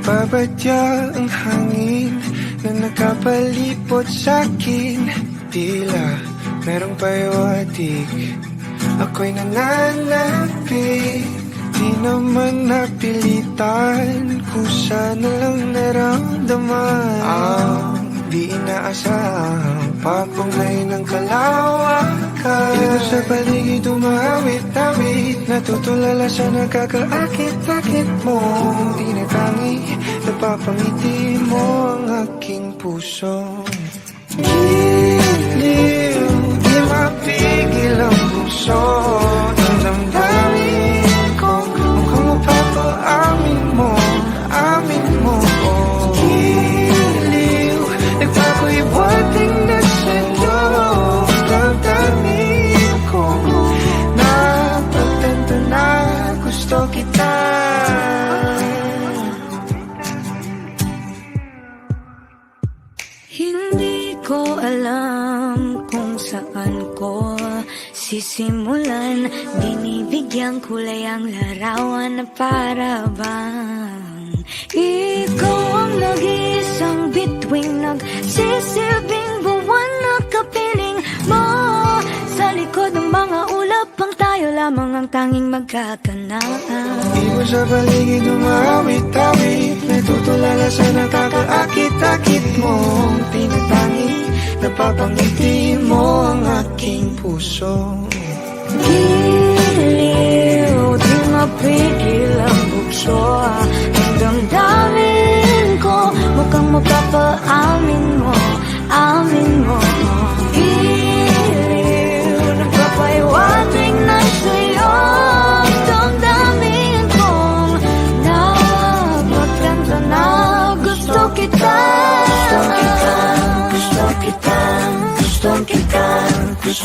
Nagbabadya ang hangin na nakapalipot sa'kin Tila merong payawatig Ako'y nananapig Di naman napilitan Kusa na lang naramdaman. Ang di inaasahang Papunglay ng kalawakan Dito sa paligid umawit-awit Natutulala sa nakakaakit-akit mo. Di na tangi Napapangiti mo ang aking puso. Giliw Di mapigil ang puso. Ang damdamin ko Mukhang mapapaamin mo Amin mo. Giliw Nagpapahiwating alam kung saan ko sisimulan. Binibigyan kulay ang larawan na para bang Ikaw ang nag-iisang bituing Nagsisilbing buwan na kapiling mo. Sa likod ng mga ulap ang tayo lamang ang tanging magkakanaan. Di mo sa paligid umawit-awit Natutulala sa nakakaakit-akit mo Ang tinatangi Napapangiti mo ang aking puso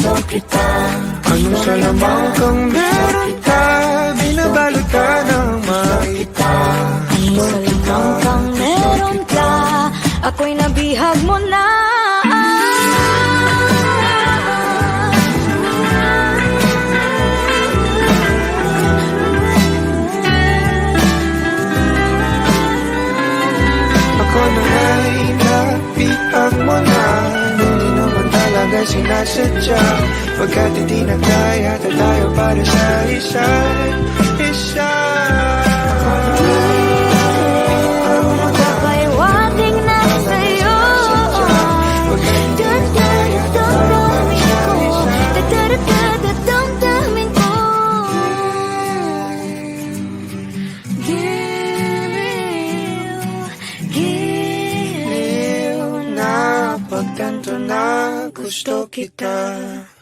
gusto kita Anong salamang kang talaga sinasadya Pagkat hindi na kaya tayo para sa isa't isa. Magpapaiwating na sa'yo Damdamin ko Damdamin ko Giliw Giliw Na